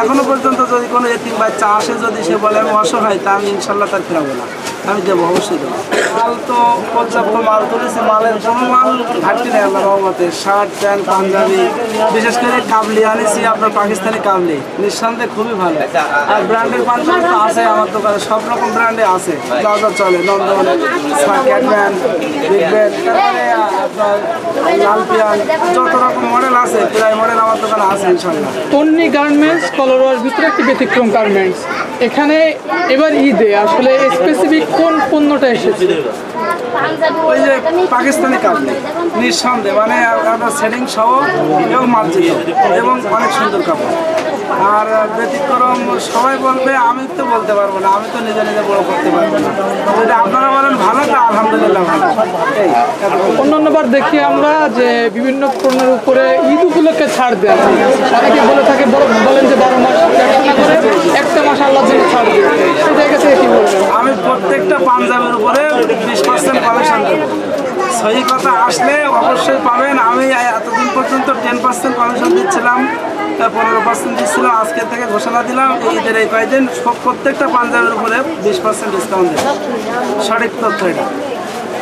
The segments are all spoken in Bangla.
এখনও পর্যন্ত যদি কোনো এতিম বাচ্চা আসে, যদি সে বলে, আমি অসহায় তা আমি ইনশাল্লাহ তার ফেরাবো না। আমি দেবো, অবশ্যই দেবো। মাল তো পর্যাপ্ত মাল তুলেছে, মালের কোনো মাল ঘাটতি নেই আল্লাহ রহমতে। শার্ট, প্যান্ট, পাঞ্জাবি, বিশেষ করে কাবলি আনেছি আপনার পাকিস্তানি কাবলি। নিঃসন্দেহে খুবই ভালো। আর ব্র্যান্ডের পাঞ্জাবি তো আছে আমার দোকানে, সব রকম ব্র্যান্ডে আছে। যা যা চলে, নন্দন ক্যাটম্যান বিগ লাল পিয়ান যত রকম মডেল আছে, প্রায় মডেল আমার দোকানে আছে ইনশাল্লাহ তন্নি গার্মেন্টস কলোরার ভিতরে একটি ব্যতিক্রম গার্মেন্টস এখানে এবার ঈদে আসলে স্পেসিফিক কোন পণ্যটা এসেছে? ওই যে পাকিস্তানি কাপড় নিঃসন্দেহে মানে আপনার সেটিং সহ এবং মার্জিত এবং অনেক সুন্দর কাপড়। আর ব্যতিক্রম সবাই বলবে আমি তো বলতে পারব না আমি তো নিজে নিজে বড় করতে পারব না। যদি আপনারা বলেন ভালো তো আলহামদুলিল্লাহ ভালো। অন্যান্যবার দেখি আমরা যে বিভিন্ন পণ্যের উপরে ঈদ উপলক্ষে ছাড় দেন অনেকে বলে থাকে বড়- বলেন যে বারো মাস ব্যবসা না করে একটা মাস আল্লাহ জন্য ছাড় দেন সেই জায়গা থেকে কি বলবেন আমি প্রত্যেকটা পাঞ্জাবের উপরে বিশ পার্সেন্ট কমিশন দেবো সহি কথা আসলে অবশ্যই পাবেন। আমি এতদিন পর্যন্ত টেন পার্সেন্ট কমিশন দিচ্ছিলাম পনেরো পার্সেন্ট দিচ্ছিলাম, আজকে থেকে ঘোষণা দিলাম ঈদের এই কয়েকদিন প্রত্যেকটা পাঞ্জাবের উপরে বিশ পার্সেন্ট ডিসকাউন্ট দিলাম। সঠিক তথ্য এটা।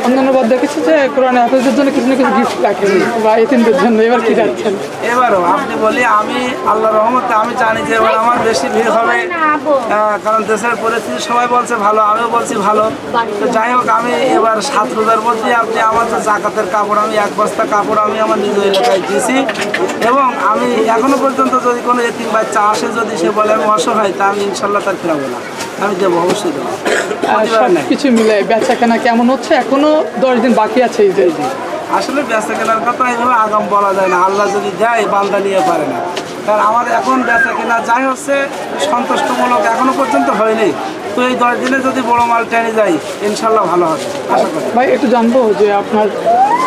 অন্যান্যবার দেখেছি যে কোরআনে হাফেজদের জন্য কিছু না কিছু গিফট রাখেন বা এতিমদের জন্য এবার কি যাচ্ছেন? এবারও আপনি বলি আমি আল্লাহ রহমতে আমি জানি যে এবার আমার বেশি ভিড় হবে। কারণ দেশের পরিস্থিতি সবাই বলছে ভালো আমিও বলছি ভালো। তো যাই হোক আমি এবার সাত রোজার মধ্যে আপনি আমার যে জাকাতের কাপড় আমি এক বস্তা কাপড় আমি আমার নিজ এলাকায় দিয়েছি। এবং আমি এখনও পর্যন্ত যদি কোনো এতিম বাচ্চা আসে যদি সে বলে আমি অসহায় তা আমি ইনশাল্লাহ তার ফেরাবো না। আমি দেবো অবশ্যই দেবো। কিছু মিলে বেচা কেনা কেমন হচ্ছে? এখনও দশ দিন বাকি আছে এই যে। আসলে বেচা কেনার কথা এইভাবে আগাম বলা যায় না। আল্লাহ যদি দেয় বান্দা নিয়ে পারে না। কারণ আমার এখন বেচা কেনা যাই হচ্ছে সন্তুষ্টমূলক এখনও পর্যন্ত হয়নি। তো এই দশ দিনে যদি বড় মাল টেনে যাই ইনশাল্লাহ ভালো হবে। আশা করি। ভাই একটু জানব যে আপনার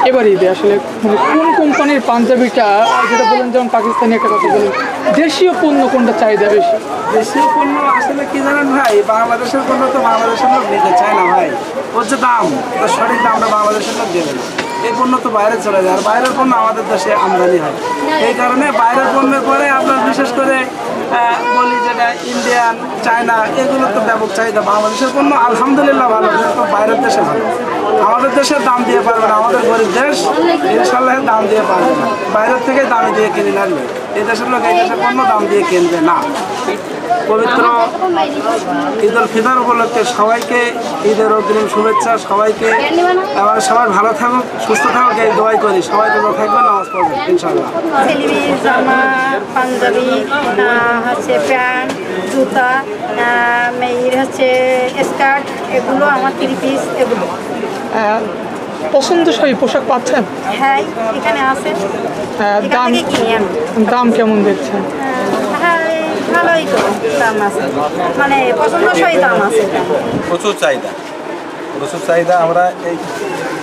এবার ঈদে আসলে মানে কোন কোম্পানির পাঞ্জাবিটা যেটা বলেন যেমন পাকিস্তানি একটা কথা বলেন দেশীয় পণ্য কোনটা চাহিদা বেশি? দেশীয় পণ্য আসলে কি জানেন ভাই? বাংলাদেশের পণ্য তো বাংলাদেশের লোক নিতে চায় না ভাই। ওর যে দাম তো সঠিক দামটা বাংলাদেশের লোক দেবে এই পণ্য তো বাইরে চলে যায়, আর বাইরের পণ্য আমাদের দেশে আমদানি হয়। এই কারণে বাইরের পণ্যের পরে আপনার বিশেষ করে বলি যেটা ইন্ডিয়ান চায়না এগুলো তো ব্যাপক চাহিদা। বাংলাদেশের পণ্য আলহামদুলিল্লাহ ভালো, কিন্তু বাইরের দেশে ভালো। আমাদের দেশে দাম দিয়ে পারবে না, আমাদের গরিব দেশ ইনশাল্লাহ দাম দিয়ে পারবে না। বাইরের থেকে দামে দিয়ে কিনে লাগবে এই দেশের লোক এই দেশের পণ্য দাম দিয়ে কিনবে না। পবিত্র ঈদ উল ফিতর উপলক্ষে সবাইকে ঈদের অগ্রিম শুভেচ্ছা সবাইকে আবার সবাই ভালো থাকুক সুস্থ থাকুক এই দোয়াই করি। সবাই ভালো থাকবেন নামাজ পড়বেন ইনশাল্লাহ ছেলেমেয়ে জামা পাঞ্জাবি হচ্ছে প্যান্ট জুতা মেয়ের হচ্ছে স্কার্ট এগুলো আমার থ্রি পিস এগুলো। পছন্দসই পোশাক পাচ্ছেন? হ্যাঁ এখানে আছে। দাম দাম কেমন দেখছেন? হ্যাঁ ভালোই তো দাম আছে। মানে পছন্দসই দাম আছে। প্রচুর চাহিদা। প্রচুর চাহিদা। আমরা এই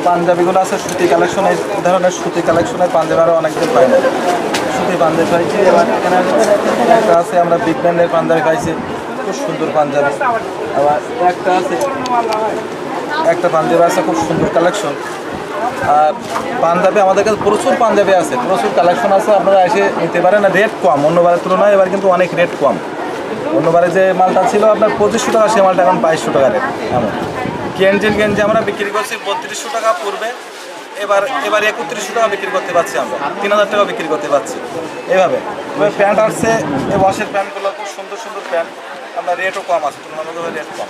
পাঞ্জাবিগুলো আছে সুতি কালেকশন এই ধরনের সুতি কালেকশনের পাঞ্জাবি আরও অনেকদিন পাই না। সুতি পাঞ্জাবি পাইছি এবার এখানে একটা আছে আমরা বিগ পাঞ্জাবি পাইছি। খুব সুন্দর পাঞ্জাবি। আবার একটা আছে একটা পাঞ্জাবি আছে, খুব সুন্দর কালেকশন আর পাঞ্জাবি আমাদের কাছে প্রচুর পাঞ্জাবি আছে, প্রচুর কালেকশন আছে, আপনারা এসে নিতে পারেন। রেট কম, অন্যবারের তুলনায় এবার কিন্তু অনেক রেট কম। অন্যবারে যে মালটা ছিল আপনার পঁচিশশো টাকা, সে মালটা এখন বাইশশো টাকা রেট এমন। গেঞ্জির গেঞ্জি আমরা বিক্রি করছি বত্রিশশো টাকা পূর্বে এবার এবার একত্রিশশো টাকা বিক্রি করতে পারছি আমরা, তিন হাজার টাকা বিক্রি করতে পারছি। এভাবে। এবার প্যান্ট আসছে ওয়াশের প্যান্টগুলো খুব সুন্দর সুন্দর প্যান্ট আপনার রেটও কম আছে, তুলনামূলকভাবে রেট কম।